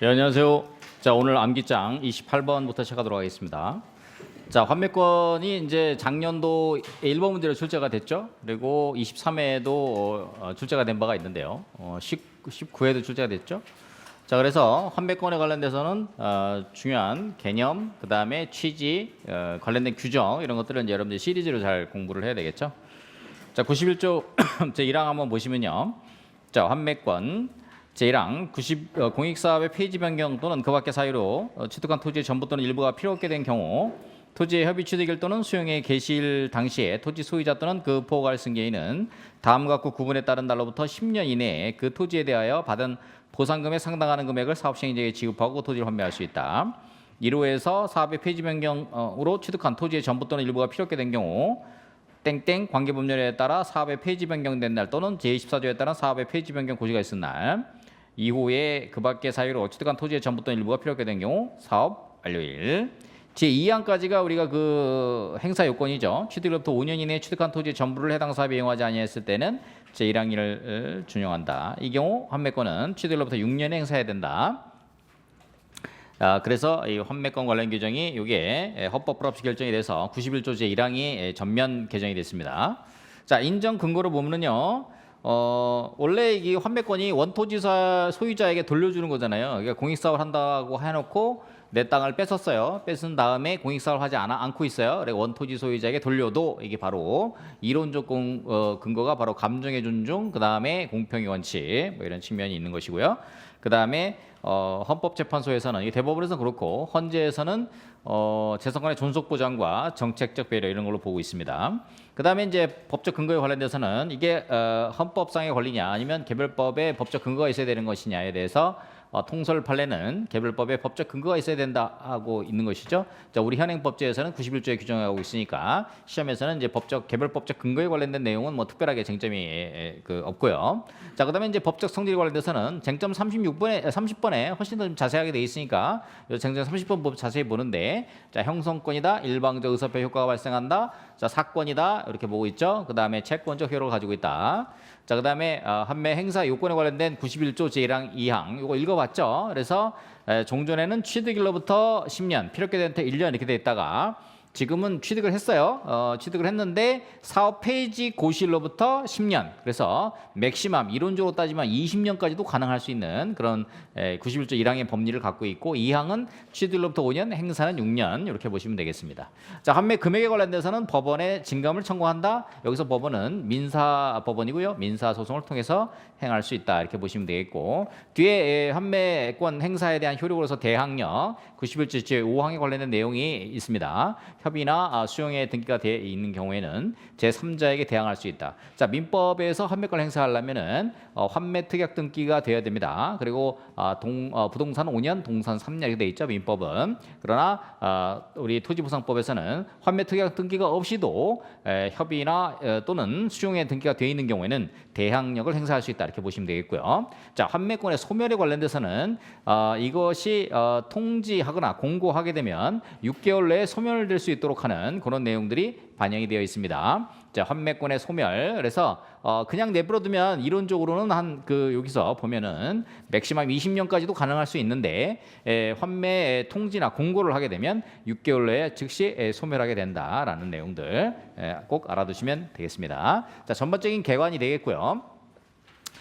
네, 안녕하세요. 자, 오늘 암기장 28번부터 시작하도록 하겠습니다. 자, 환매권이 이제 작년도 1번 문제로 출제가 됐죠. 그리고 23회에도 어, 출제가 된 바가 있는데요. 어, 19, 19회도 출제가 됐죠. 자, 그래서 환매권에 관련돼서는 어, 중요한 개념, 그 다음에 취지, 어, 관련된 규정 이런 것들은 여러분들 시리즈로 잘 공부를 해야 되겠죠. 자, 91조 제 1항 한번 보시면요. 자, 환매권 제1항 90 어, 공익사업의 폐지 변경 또는 그 밖의 사유로 어, 취득한 토지의 전부 또는 일부가 필요 없게 된 경우 토지의 협의 취득일 또는 수용의 개시일 당시에 토지 소유자 또는 그 포괄 승계인은 다음과 같고 구분에 따른 날로부터 10년 이내에 그 토지에 대하여 받은 보상금에 상당하는 금액을 사업시행자에게 지급하고 토지를 환매할 수 있다. 이로해서 사업의 폐지 변경으로 취득한 토지의 전부 또는 일부가 필요 없게 된 경우 땡땡 관계법률에 따라 사업의 폐지 변경된 날 또는 제24조에 따른 사업의 폐지 변경 고지가 있은 날 이후에 그 밖의 사유로 취득한 토지의 전부 또는 일부가 필요 없게 된 경우 사업 완료일 제2항까지가 우리가 그 행사 요건이죠. 취득으로부터 5년 이내에 취득한 토지의 전부를 해당 사업에 이용하지 아니했을 때는 제1항을 준용한다. 이 경우 환매권은 취득으로부터 6년에 행사해야 된다. 아, 그래서 이 환매권 관련 규정이 이게 헌법 불합치 결정이 돼서 91조 제1항이 전면 개정이 됐습니다. 자, 인정 근거로 보면은요. 어, 원래 이 환매권이 원토지사 소유자에게 돌려주는 거잖아요. 그러니까 공익사업을 한다고 해놓고 내 땅을 뺏었어요. 뺏은 다음에 공익사업을 하지 않아, 않고 있어요. 그래 원토지 소유자에게 돌려도 이게 바로 이론적 공, 어, 근거가 바로 감정의 존중, 그 다음에 공평의 원칙 뭐 이런 측면이 있는 것이고요. 그 다음에 어, 헌법재판소에서는 이 대법원에서 그렇고 헌재에서는 어, 재선관의 존속 보장과 정책적 배려 이런 걸로 보고 있습니다. 그 다음에 이제 법적 근거에 관련돼서는 이게 어, 헌법상의 권리냐 아니면 개별법에 법적 근거가 있어야 되는 것이냐에 대해서 어, 통설 판례는 개별법에 법적 근거가 있어야 된다 하고 있는 것이죠. 자, 우리 현행법제에서는 91조에 규정하고 있으니까 시험에서는 이제 법적 개별법적 근거에 관련된 내용은 뭐 특별하게 쟁점이 에, 에, 그 없고요. 자, 그다음에 이제 법적 성질에 관련돼서는 쟁점 36번에 30번에 훨씬 더 좀 자세하게 돼 있으니까 이 쟁점 30번 법 자세히 보는데 자, 형성권이다. 일방적 의사표 효과가 발생한다. 자, 사건이다. 이렇게 보고 있죠. 그다음에 채권적 효력을 가지고 있다. 자, 그다음에 어, 판매 행사 요건에 관련된 91조 제1항 2항 이거 읽어봤죠. 그래서 에, 종전에는 취득일로부터 10년, 필요하게 된때 1년 이렇게 돼 있다가 지금은 취득을 했어요. 어, 취득을 했는데 사업 폐지 고시일로부터 10년. 그래서 맥시멈 이론적으로 따지면 20년까지도 가능할 수 있는 그런 에, 91조 1항의 법리를 갖고 있고 2항은 취득일로부터 5년, 행사는 6년 이렇게 보시면 되겠습니다. 자, 판매 금액에 관련돼서는 법원에 진감을 청구한다. 여기서 법원은 민사 법원이고요. 민사 소송을 통해서 행할 수 있다. 이렇게 보시면 되겠고 뒤에 에, 판매권 행사에 대한 효력으로서 대항력 91조 제5항에 관련된 내용이 있습니다. 협의나 아, 수용에 등기가 되어 있는 경우에는 제3자에게 대항할 수 있다. 자, 민법에서 환매권 행사하려면은 어, 환매 특약 등기가 되어야 됩니다. 그리고 아, 동, 어, 부동산 5년, 동산 3년 이렇게 돼 있죠. 민법은. 그러나 아, 우리 토지보상법에서는 환매 특약 등기가 없이도 에, 협의나 에, 또는 수용에 등기가 되어 있는 경우에는 대항력을 행사할 수 있다. 이렇게 보시면 되겠고요. 자, 환매권의 소멸에 관련돼서는 어, 이것이 어, 통지하거나 공고하게 되면 6개월 내에 소멸될 수 있도록 하는 그런 내용들이 반영이 되어 있습니다. 자, 환매권의 소멸. 그래서 어, 그냥 내버려두면 이론적으로는 한 그 여기서 보면은 맥시멈 20년까지도 가능할 수 있는데 에, 환매 통지나 공고를 하게 되면 6개월 내에 즉시 에, 소멸하게 된다라는 내용들 에, 꼭 알아두시면 되겠습니다. 자, 전반적인 개관이 되겠고요.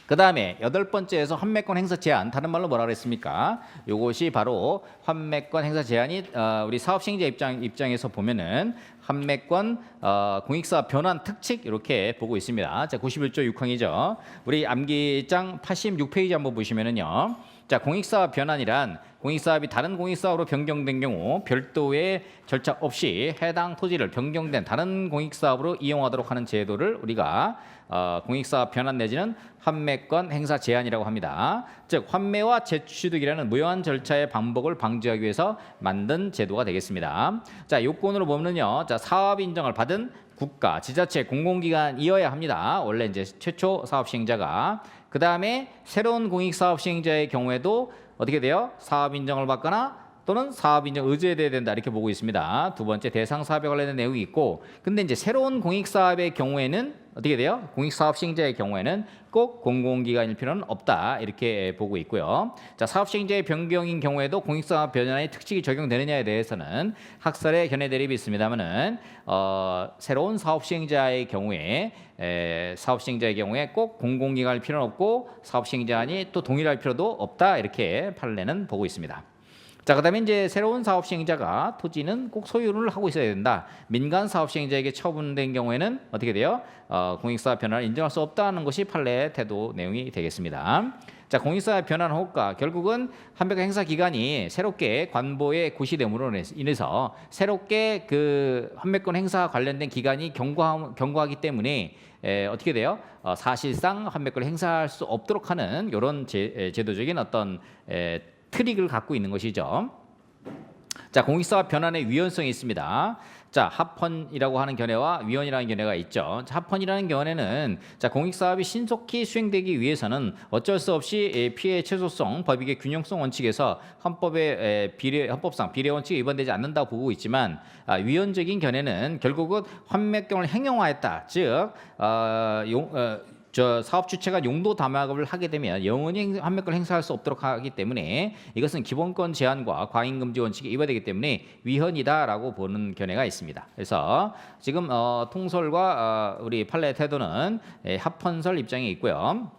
그 다음에 여덟 번째에서 환매권 행사 제한 다른 말로 뭐라 그랬습니까? 요것이 바로 환매권 행사 제한이 어, 우리 사업 시행자 입장 입장에서 보면은 환매권 어, 공익사업 변환 특칙 이렇게 보고 있습니다. 자, 91조 6항이죠. 우리 암기장 86페이지 한번 보시면은요. 자, 공익사업 변환이란 공익사업이 다른 공익사업으로 변경된 경우 별도의 절차 없이 해당 토지를 변경된 다른 공익사업으로 이용하도록 하는 제도를 우리가 어, 공익사업 변환 내지는 환매권 행사 제한이라고 합니다. 즉 환매와 재취득이라는 무효한 절차의 반복을 방지하기 위해서 만든 제도가 되겠습니다. 자, 요건으로 보면요. 자, 사업 인정을 받은 국가, 지자체, 공공기관이어야 합니다. 원래 이제 최초 사업 시행자가 그 다음에 새로운 공익사업 시행자의 경우에도 어떻게 돼요? 사업 인정을 받거나 또는 사업 인정 의제돼야 된다 이렇게 보고 있습니다. 두 번째 대상 사업에 관련된 내용이 있고 근데 이제 새로운 공익 사업의 경우에는 어떻게 돼요? 공익 사업 시행자의 경우에는 꼭 공공기관일 필요는 없다 이렇게 보고 있고요. 자 사업 시행자의 변경인 경우에도 공익 사업 변환의 특징이 적용되느냐에 대해서는 학설의 견해 대립이 있습니다만은 어, 새로운 사업 시행자의 경우에 에, 사업 시행자의 경우에 꼭 공공기관일 필요는 없고 사업 시행자니 또 동일할 필요도 없다 이렇게 판례는 보고 있습니다. 자, 그다음에 이제 새로운 사업 시행자가 토지는 꼭 소유를 하고 있어야 된다. 민간 사업 시행자에게 처분된 경우에는 어떻게 돼요? 어, 공익사업 변화를 인정할 수 없다는 것이 판례 태도 내용이 되겠습니다. 자, 공익사업 변환 호가 결국은 한백 행사 기간이 새롭게 관보에 고시됨으로 인해서 새롭게 그 한백권 행사 관련된 기간이 경과 경과하기 때문에 에, 어떻게 돼요? 어, 사실상 한백권 행사할 수 없도록 하는 이런 제도적인 어떤 에, 트릭을 갖고 있는 것이죠. 자, 공익사업 변환의 위헌성이 있습니다. 자, 합헌이라고 하는 견해와 위헌이라는 견해가 있죠. 자, 합헌이라는 견해는 자, 공익사업이 신속히 수행되기 위해서는 어쩔 수 없이 에, 피해 최소성, 법익의 균형성 원칙에서 헌법의 에, 비례 헌법상 비례 원칙이 위반되지 않는다고 보고 있지만 아, 위헌적인 견해는 결국은 환맥경을 행용화했다. 즉, 어, 용, 어, 저 사업 주체가 용도 담합을 하게 되면 영원히 행- 한맥을 행사할 수 없도록 하기 때문에 이것은 기본권 제한과 과잉 금지 원칙에 위반되기 때문에 위헌이다라고 보는 견해가 있습니다. 그래서 지금 어, 통설과 어, 우리 판례 태도는 예, 합헌설 입장에 있고요.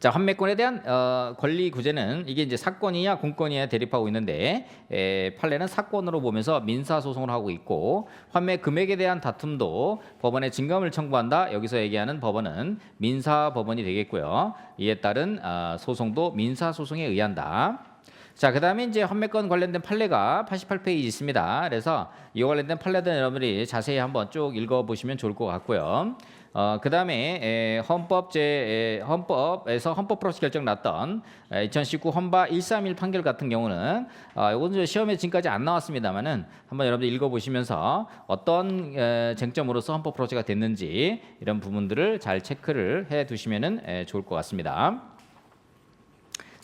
자, 환매권에 대한 어, 권리 구제는 이게 이제 사건이냐 공권이냐 대립하고 있는데 에, 판례는 사건으로 보면서 민사 소송을 하고 있고 환매 금액에 대한 다툼도 법원에 증감을 청구한다. 여기서 얘기하는 법원은 민사 법원이 되겠고요. 이에 따른 어, 소송도 민사 소송에 의한다. 자, 그 다음에 이제 환매권 관련된 판례가 88페이지 있습니다. 그래서 이 관련된 판례들 여러분들이 자세히 한번 쭉 읽어 보시면 좋을 것 같고요. 어, 그 다음에 에, 헌법 제 에, 헌법에서 헌법 프로스 결정 났던 에, 2019 헌바 131 판결 같은 경우는 어, 이건 저 시험에 지금까지 안 나왔습니다만은 한번 여러분들 읽어 보시면서 어떤 에, 쟁점으로서 헌법 프로스가 됐는지 이런 부분들을 잘 체크를 해 두시면은 에, 좋을 것 같습니다.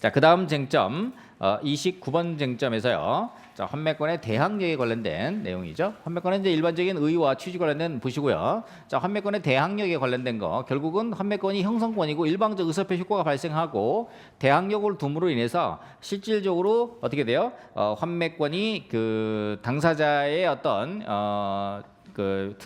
자, 그 다음 쟁점 어, 29번 쟁점에서요. 자, 환매권의 대항력에 관련된 내용이죠. 환매권은 이제 일반적인 의와 취지 관련된 보시고요. 자, 환매권의 대항력에 관련된 거 결국은 환매권이 형성권이고 일방적 의사표 효과가 발생하고 대항력을 둠으로 인해서 실질적으로 어떻게 돼요? 어, 환매권이 그 당사자의 어떤 어, 그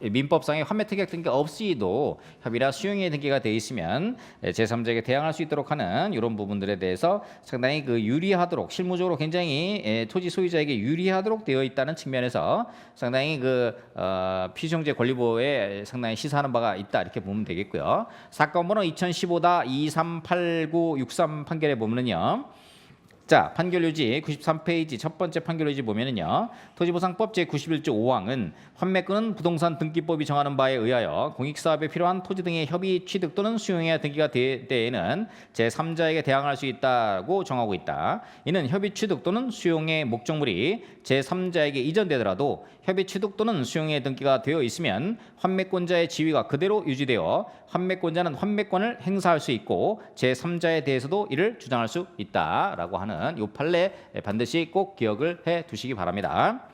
민법상의 환매 특약 등기 없이도 협의나 수용의 등기가 돼 있으면 제3자에게 대항할 수 있도록 하는 이런 부분들에 대해서 상당히 그 유리하도록 실무적으로 굉장히 에, 토지 소유자에게 유리하도록 되어 있다는 측면에서 상당히 그 어, 피정제 권리 보호에 상당히 시사하는 바가 있다 이렇게 보면 되겠고요. 사건 번호 2015다 238963 판결에 보면은요. 자, 판결 유지 93페이지 첫 번째 판결 유지 보면은요. 토지보상법 제91조 5항은 환매권은 부동산 등기법이 정하는 바에 의하여 공익사업에 필요한 토지 등의 협의 취득 또는 수용해야 등기가 될 때에는 제3자에게 대항할 수 있다고 정하고 있다. 이는 협의 취득 또는 수용의 목적물이 제3자에게 이전되더라도 협의 취득 또는 수용의 등기가 되어 있으면 환매권자의 지위가 그대로 유지되어 환매권자는 환매권을 행사할 수 있고 제3자에 대해서도 이를 주장할 수 있다라고 하는 이 판례 반드시 꼭 기억을 해 두시기 바랍니다.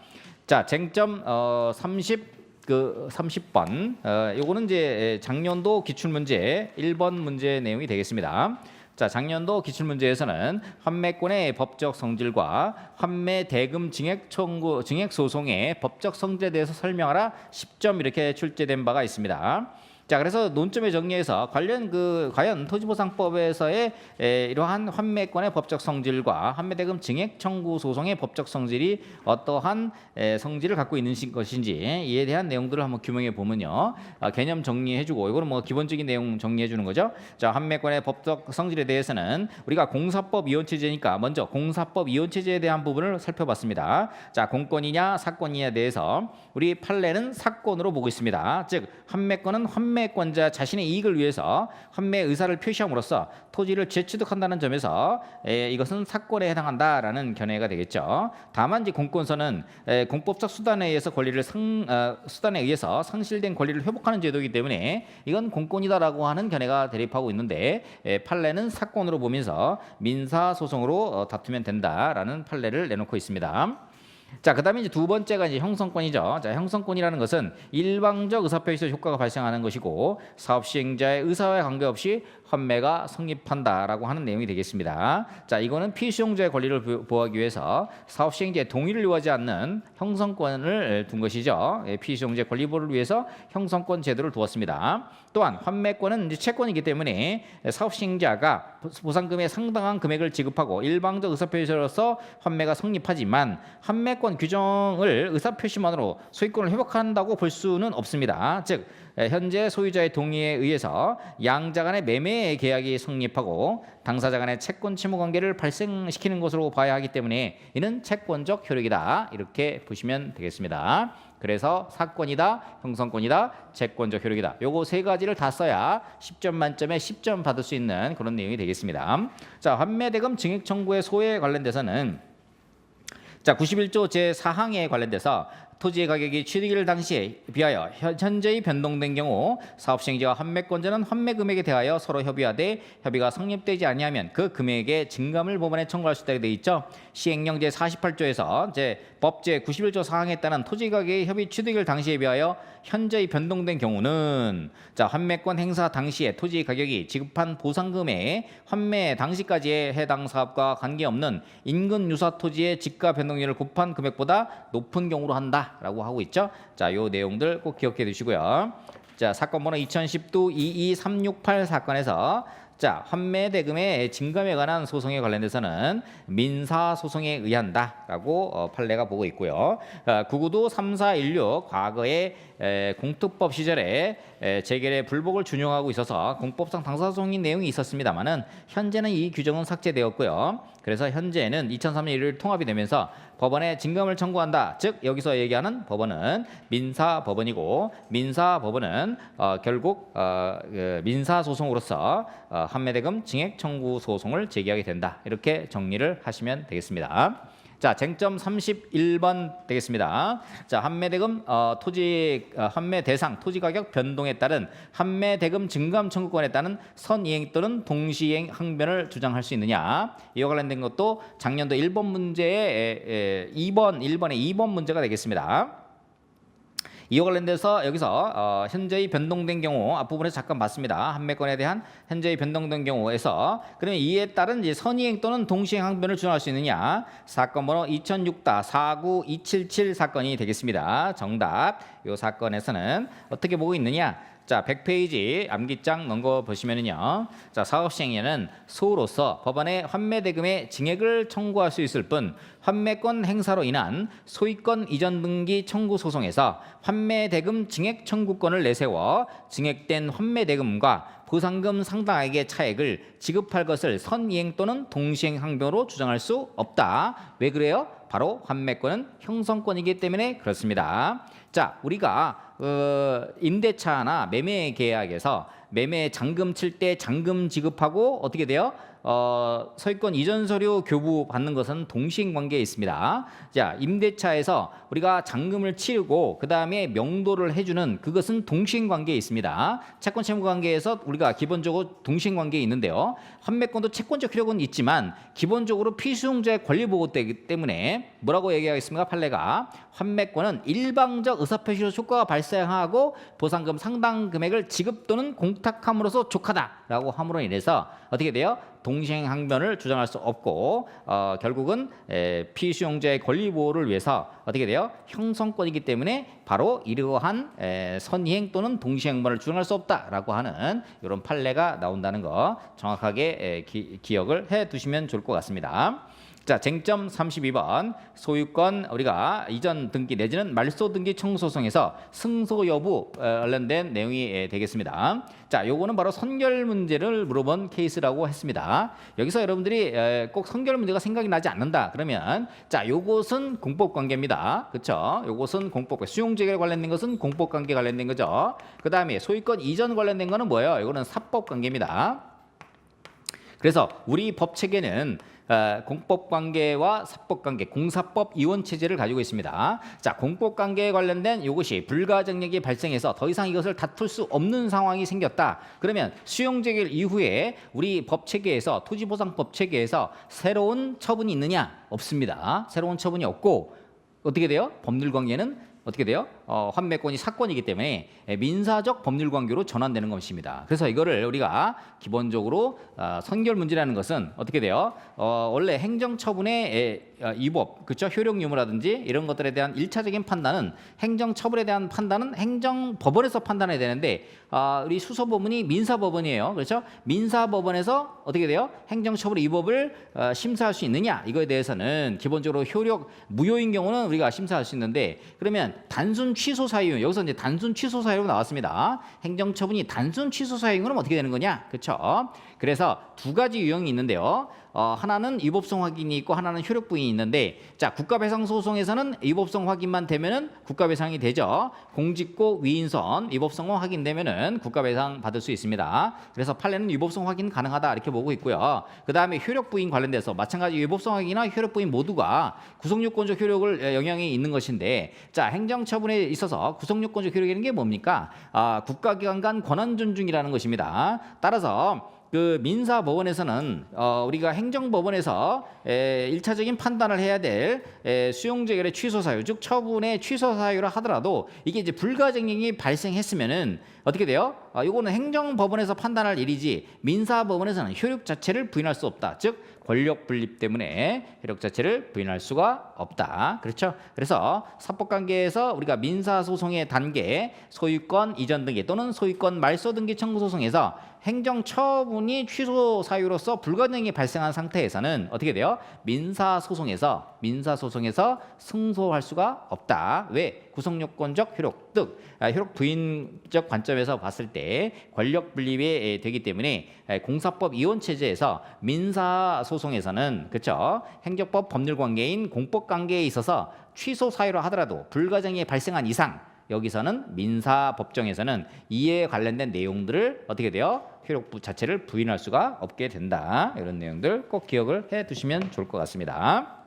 자, 쟁점 어, 30 그 30번 어, 요거는 이제 작년도 기출 문제 1번 문제 내용이 되겠습니다. 자, 작년도 기출 문제에서는 환매권의 법적 성질과 환매 대금 증액 청구 증액 소송의 법적 성질에 대해서 설명하라 10점 이렇게 출제된 바가 있습니다. 자, 그래서 논점에 정리해서 관련 그 과연 토지보상법에서의 에, 이러한 환매권의 법적 성질과 환매대금 증액 청구 소송의 법적 성질이 어떠한 에, 성질을 갖고 있는 시- 것인지 이에 대한 내용들을 한번 규명해 보면요, 아, 개념 정리해주고 이거는 뭐 기본적인 내용 정리해 주는 거죠. 자, 환매권의 법적 성질에 대해서는 우리가 공사법 이혼체제니까 먼저 공사법 이혼체제에 대한 부분을 살펴봤습니다. 자, 공권이냐 사건이냐에 대해서 우리 판례는 사건으로 보고 있습니다. 즉, 환매권은 환매 환매권자 자신의 이익을 위해서 환매 의사를 표시함으로써 토지를 재취득한다는 점에서 에, 이것은 사건에 해당한다라는 견해가 되겠죠. 다만 이제 공권서는 에, 공법적 수단에 의해서 권리를 상 어, 수단에 의해서 상실된 권리를 회복하는 제도이기 때문에 이건 공권이다라고 하는 견해가 대립하고 있는데 에, 판례는 사건으로 보면서 민사 소송으로 어, 다투면 된다라는 판례를 내놓고 있습니다. 자, 그다음에 이제 두 번째가 이제 형성권이죠. 자, 형성권이라는 것은 일방적 의사표시 효과가 발생하는 것이고 사업 시행자의 의사와 관계없이 환매가 성립한다라고 하는 내용이 되겠습니다. 자, 이거는 피수용자의 권리를 보- 보호하기 위해서 사업 시행자의 동의를 요하지 않는 형성권을 둔 것이죠. 예, 피수용자의 권리 보호를 위해서 형성권 제도를 두었습니다. 또한 환매권은 이제 채권이기 때문에 사업 시행자가 보상금의 상당한 금액을 지급하고 일방적 의사표시로서 환매가 성립하지만 환매권 규정을 의사표시만으로 소유권을 회복한다고 볼 수는 없습니다. 즉 에, 현재 소유자의 동의에 의해서 양자 간의 매매 계약이 성립하고 당사자 간의 채권 채무 관계를 발생시키는 것으로 봐야 하기 때문에 이는 채권적 효력이다 이렇게 보시면 되겠습니다. 그래서 사건이다, 형성권이다, 채권적 효력이다. 요거 세 가지를 다 써야 10점 만점에 10점 받을 수 있는 그런 내용이 되겠습니다. 자, 환매대금 증액 청구의 소에 관련돼서는 자, 91조 제4항에 관련돼서 토지의 가격이 취득일 당시에 비하여 현- 현재의 변동된 경우 사업 시행자와 환매권자는 환매 금액에 대하여 서로 협의하되 협의가 성립되지 아니하면 그 금액의 증감을 법원에 청구할 수 있다고 되어 있죠. 시행령 제 48조에서 제 법제 91조 사항에 따른 토지 가격의 협의 취득일 당시에 비하여 현재의 변동된 경우는 자 환매권 행사 당시에 토지 가격이 지급한 보상금의 환매 당시까지의 해당 사업과 관계없는 인근 유사 토지의 지가 변동률을 곱한 금액보다 높은 경우로 한다라고 하고 있죠. 자, 요 내용들 꼭 기억해 두시고요. 자, 사건 번호 2010도 22368 사건에서 자, 환매 대금의 증감에 관한 소송에 관련돼서는 민사 소송에 의한다라고 어, 판례가 보고 있고요. 어, 구구도 3416 과거에 에, 공특법 시절에 에, 재결의 불복을 준용하고 있어서 공법상 당사소송인 내용이 있었습니다만은 현재는 이 규정은 삭제되었고요. 그래서 현재는 2003년 1월 통합이 되면서 법원에 증감을 청구한다. 즉 여기서 얘기하는 법원은 민사 법원이고 민사 법원은 어, 결국 어, 그 민사 소송으로서 어, 환매대금 증액 청구 소송을 제기하게 된다. 이렇게 정리를 하시면 되겠습니다. 자, 쟁점 31번 되겠습니다. 자, 환매대금 어, 토지 어, 환매 대상 토지 가격 변동에 따른 환매대금 증감 청구권에 따른 선이행 또는 동시행 항변을 주장할 수 있느냐? 이와 관련된 것도 작년도 1번 문제의 에, 에, 2번 1번의 2번 문제가 되겠습니다. 이와 관련돼서 여기서 어, 현재의 변동된 경우 앞부분에서 잠깐 봤습니다. 한매권에 대한 현재의 변동된 경우에서 그러면 이에 따른 이제 선이행 또는 동시행 항변을 주장할 수 있느냐? 사건 번호 2006-49277 사건이 되겠습니다. 정답. 이 사건에서는 어떻게 보고 있느냐? 자, 100페이지 암기장 넘겨 보시면은요. 자, 사업 시행에는 소로서 법원에 환매 대금의 증액을 청구할 수 있을 뿐 환매권 행사로 인한 소유권 이전 등기 청구 소송에서 환매 대금 증액 청구권을 내세워 증액된 환매 대금과 보상금 상당액의 차액을 지급할 것을 선이행 또는 동시행 항변으로 주장할 수 없다. 왜 그래요? 바로 환매권은 형성권이기 때문에 그렇습니다. 자, 우리가 어, 임대차나 매매 계약에서 매매 잔금 칠 때 잔금 지급하고 어떻게 돼요? 어, 소유권 이전 서류 교부 받는 것은 동시행 관계에 있습니다. 자, 임대차에서 우리가 잔금을 치르고 그 다음에 명도를 해 주는 그것은 동시행 관계에 있습니다. 채권 채무 관계에서 우리가 기본적으로 동시행 관계에 있는데요. 환매권도 채권적 효력은 있지만 기본적으로 피수용자의 권리 보호되기 때문에 뭐라고 얘기하겠습니까? 판례가 환매권은 일방적 의사표시로 효과가 발생하고 보상금 상당 금액을 지급 또는 공탁함으로써 족하다라고 함으로 인해서 어떻게 돼요? 동시행 항변을 주장할 수 없고 어, 결국은 에, 피수용자의 권리 보호를 위해서 어떻게 돼요? 형성권이기 때문에 바로 이러한 에, 선이행 또는 동시행변을 주장할 수 없다라고 하는 이런 판례가 나온다는 거 정확하게 에, 기, 기억을 해 두시면 좋을 것 같습니다. 자, 쟁점 32번 소유권 우리가 이전 등기 내지는 말소 등기 청소송에서 승소 여부 어, 관련된 내용이 에, 되겠습니다. 자, 요거는 바로 선결 문제를 물어본 케이스라고 했습니다. 여기서 여러분들이 에, 꼭 성결 문제가 생각이 나지 않는다. 그러면 자, 요것은 공법 관계입니다. 그렇죠? 요것은 공법 수용제결 관련된 것은 공법 관계 관련된 거죠. 그다음에 소유권 이전 관련된 거는 뭐예요? 이거는 사법 관계입니다. 그래서 우리 법 체계는 어, 공법 관계와 사법 관계, 공사법 이원 체제를 가지고 있습니다. 자, 공법 관계에 관련된 이것이 불가정력이 발생해서 더 이상 이것을 다툴 수 없는 상황이 생겼다. 그러면 수용 재결 이후에 우리 법 체계에서 토지 보상법 체계에서 새로운 처분이 있느냐? 없습니다. 새로운 처분이 없고 어떻게 돼요? 법률 관계는 어떻게 돼요? 어, 환매권이 사건이기 때문에 예, 민사적 법률 관계로 전환되는 것입니다. 그래서 이거를 우리가 기본적으로 어, 선결 문제라는 것은 어떻게 돼요? 어, 원래 행정처분의 에, 어, 이법, 그렇죠? 효력 유무라든지 이런 것들에 대한 일차적인 판단은 행정처분에 대한 판단은 행정법원에서 판단해야 되는데 아, 우리 수서법원이 민사법원이에요. 그렇죠? 민사법원에서 어떻게 돼요? 행정처분 이법을 어, 심사할 수 있느냐? 이거에 대해서는 기본적으로 효력 무효인 경우는 우리가 심사할 수 있는데 그러면 단순 취소 사유 여기서 이제 단순 취소 사유가 나왔습니다. 행정처분이 단순 취소 사유는 어떻게 되는 거냐? 그렇죠? 그래서 두 가지 유형이 있는데요. 어, 하나는 위법성 확인이 있고 하나는 효력 부인이 있는데 자 국가배상 소송에서는 위법성 확인만 되면은 국가배상이 되죠. 공직고 위인선 위법성만 확인되면은 국가배상 받을 수 있습니다. 그래서 판례는 위법성 확인 가능하다 이렇게 보고 있고요. 그 다음에 효력 부인 관련돼서 마찬가지 위법성 확인이나 효력 부인 모두가 구속요건적 효력을 에, 영향이 있는 것인데 자 행정처분에 있어서 구속요건적 효력이라는 게 뭡니까? 아, 국가기관 간 권한 존중이라는 것입니다. 따라서 그 민사법원에서는 어, 우리가 행정법원에서 에, 일차적인 판단을 해야 될 에, 수용재결의 취소 사유, 즉 처분의 취소 사유라 하더라도 이게 이제 불가증력이 발생했으면은 어떻게 돼요? 어, 이거는 행정법원에서 판단할 일이지 민사법원에서는 효력 자체를 부인할 수 없다. 즉 권력 분립 때문에 효력 자체를 부인할 수가 없다. 그렇죠? 그래서 사법 관계에서 우리가 민사 소송의 단계, 소유권 이전 등기 또는 소유권 말소 등기 청구 소송에서 행정 처분이 취소 사유로서 불가능이 발생한 상태에서는 어떻게 돼요? 민사 소송에서 민사 소송에서 승소할 수가 없다. 왜? 구속요건적 효력, 즉 아, 효력 부인적 관점에서 봤을 때 권력 분립이 되기 때문에 에, 공사법 이원 체제에서 민사 소 송에서는 그렇죠? 행정법 법률 관계인 공법 관계에 있어서 취소 사유로 하더라도 불가정이 발생한 이상 여기서는 민사 법정에서는 이에 관련된 내용들을 어떻게 돼요? 효력부 자체를 부인할 수가 없게 된다. 이런 내용들 꼭 기억을 해 두시면 좋을 것 같습니다.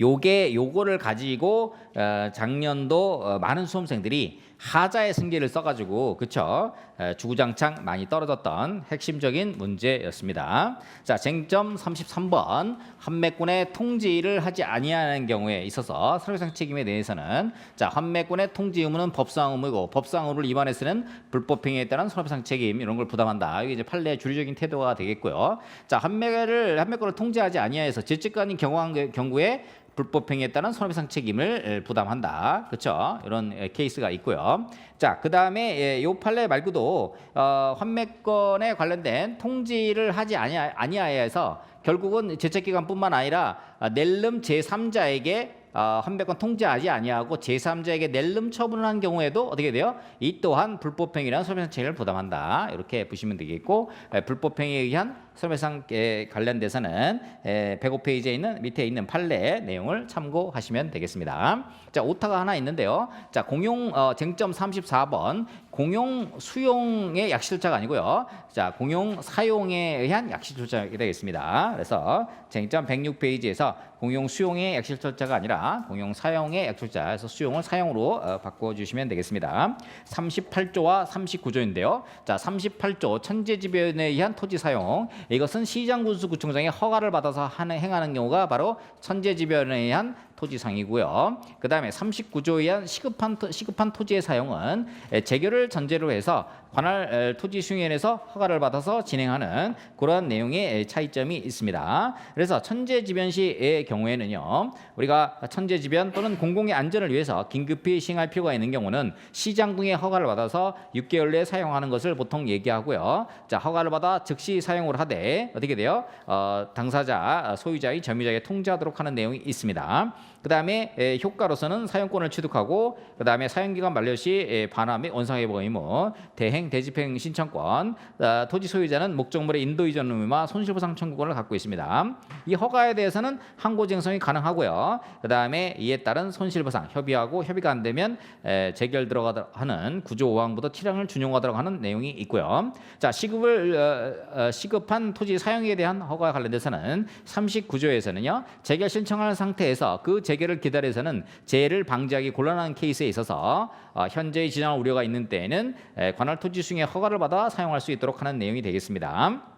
요게 요거를 가지고 어, 작년도 어, 많은 수험생들이 하자의 승계를 써가지고 그쵸 에, 주구장창 많이 떨어졌던 핵심적인 문제였습니다. 자 쟁점 33번 환매권의 통지를 하지 아니하는 경우에 있어서 서류상 책임에 대해서는 자 환매권의 통지 의무는 법상 의무이고 법상 의무를 위반했으는 불법행위에 따른 서류상 책임 이런 걸 부담한다. 이게 이제 판례의 주류적인 태도가 되겠고요. 자 환매를 환매권을 통지하지 아니하여서 질직관이 경고한 경우에 불법행위에 따른 손해배상 책임을 부담한다. 그렇죠? 이런 케이스가 있고요. 자, 그 다음에 이 판례 말고도 어, 환매권에 관련된 통지를 하지 아니하, 아니하여서 결국은 제책기관뿐만 아니라 낼름 제3자에게 어, 환매권 통지하지 아니하고 제3자에게 낼름 처분을 한 경우에도 어떻게 돼요? 이 또한 불법행위란 손해배상 책임을 부담한다. 이렇게 보시면 되겠고 에, 불법행위에 의한 손해배상에 관련돼서는 에, 105페이지에 있는 밑에 있는 판례 내용을 참고하시면 되겠습니다. 자 오타가 하나 있는데요. 자 공용 어, 쟁점 34번 공용 수용의 약실조차가 아니고요. 자 공용 사용에 의한 약실조차가 되겠습니다. 그래서 쟁점 106페이지에서 공용 수용의 약실조차가 아니라 공용 사용의 약실조차에서 수용을 사용으로 어, 바꿔 주시면 되겠습니다. 38조와 39조인데요. 자 38조 천재지변에 의한 토지 사용 이것은 시장군수구청장의 허가를 받아서 하는, 행하는 경우가 바로 천재지변에 의한 토지상이고요. 그 다음에 39조에 의한 시급한, 토- 시급한 토지의 사용은 에, 재결을 전제로 해서 관할 에, 토지 수용회에서 허가를 받아서 진행하는 그러한 내용의 에, 차이점이 있습니다. 그래서 천재지변시의 경우에는요, 우리가 천재지변 또는 공공의 안전을 위해서 긴급히 시행할 필요가 있는 경우는 시장궁의 허가를 받아서 6개월 내에 사용하는 것을 보통 얘기하고요. 자, 허가를 받아 즉시 사용을 하되 어떻게 돼요? 어, 당사자, 소유자의 점유자에게 통지하도록 하는 내용이 있습니다. 그 다음에 에, 효과로서는 사용권을 취득하고 그 다음에 사용기간 만료 시 에, 반환 및 원상회복 의무, 대행 대집행 신청권, 아, 토지 소유자는 목적물의 인도 이전 의무와 손실보상 청구권을 갖고 있습니다. 이 허가에 대해서는 항고쟁성이 가능하고요. 그 다음에 이에 따른 손실보상 협의하고 협의가 안 되면 에, 재결 들어가도록 하는 구조 5항부터 7항을 준용하도록 하는 내용이 있고요. 자 시급을 어, 어, 시급한 토지 사용에 대한 허가와 관련돼서는 39조에서는요 재결 신청할 상태에서 그 재결을 기다려서는 재해를 방지하기 곤란한 케이스에 있어서 어, 현재의 지정할 우려가 있는 때에는 에, 관할 토지 수용의 허가를 받아 사용할 수 있도록 하는 내용이 되겠습니다.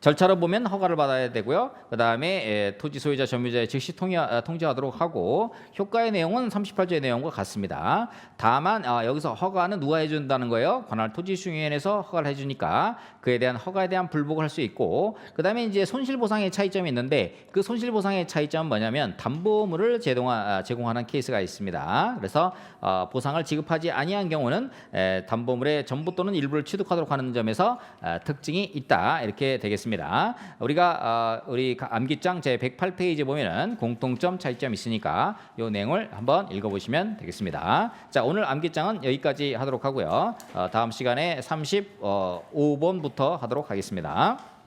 절차로 보면 허가를 받아야 되고요. 그 다음에 토지 소유자 점유자의 즉시 아, 통지하도록 하고 효과의 내용은 38조의 내용과 같습니다. 다만 아, 여기서 허가는 누가 해준다는 거예요? 관할 토지 수용위원회에서 허가를 해주니까 그에 대한 허가에 대한 불복을 할 수 있고 그 다음에 이제 손실보상의 차이점이 있는데 그 손실보상의 차이점은 뭐냐면 담보물을 제공하, 아, 제공하는 케이스가 있습니다. 그래서 어, 보상을 지급하지 아니한 경우는 에, 담보물의 전부 또는 일부를 취득하도록 하는 점에서 아, 특징이 있다 이렇게 되겠습니다. 우리가 어, 우리 암기장 제 108페이지 보면은 공통점 차이점 있으니까 이 내용을 한번 읽어보시면 되겠습니다. 자 오늘 암기장은 여기까지 하도록 하고요. 어, 다음 시간에 35번부터 하도록 하겠습니다.